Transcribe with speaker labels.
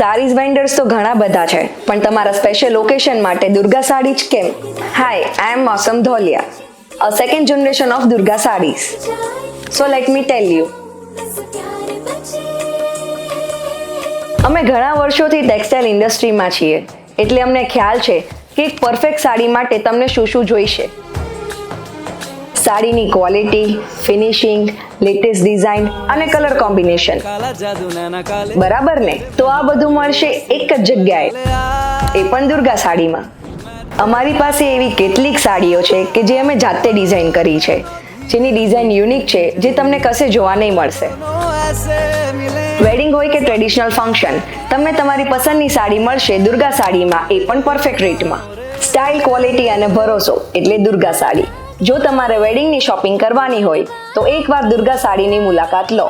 Speaker 1: Saris vendors તો ઘણા બધા છે, પણ તમારા સ્પેશિયલ ઓકેશન માટે દુર્ગા સાડી જ કેમ? Hi I am Mosam Dholiya a second generation of Durga sarees. So let me tell you અમે ઘણા વર્ષોથી ટેક્સટાઇલ ઇન્ડસ્ટ્રીમાં છીએ, એટલે અમને ખ્યાલ છે કે એક પરફેક્ટ સાડી માટે તમને શું શું જોઈશે. સાડીની ક્વોલિટી ફિનિશિંગ લેટેસ્ટ ડિઝાઇન અને કલર કોમ્બિનેશન બરાબર ને? તો આ બધું મળશે એક જ જગ્યાએ. એ પણ દુર્ગા સાડીમાં. અમારી પાસે એવી કેટલીક સાડીઓ છે કે જે અમે જાતે ડિઝાઇન કરી છે. જેની ડિઝાઇન યુનિક છે, જે તમને કશે જોવા નહીં મળશે. વેડિંગ હોય કે ટ્રેડિશનલ ફંક્શન તમને તમારી પસંદની સાડી મળશે દુર્ગા સાડીમાં, એ પણ પરફેક્ટ રેટમાં સ્ટાઇલ ક્વોલિટી અને ભરોસો, એટલે દુર્ગા સાડી. જો તમારે વેડિંગની શોપિંગ કરવાની હોય તો એકવાર દુર્ગા સાડીની મુલાકાત લો.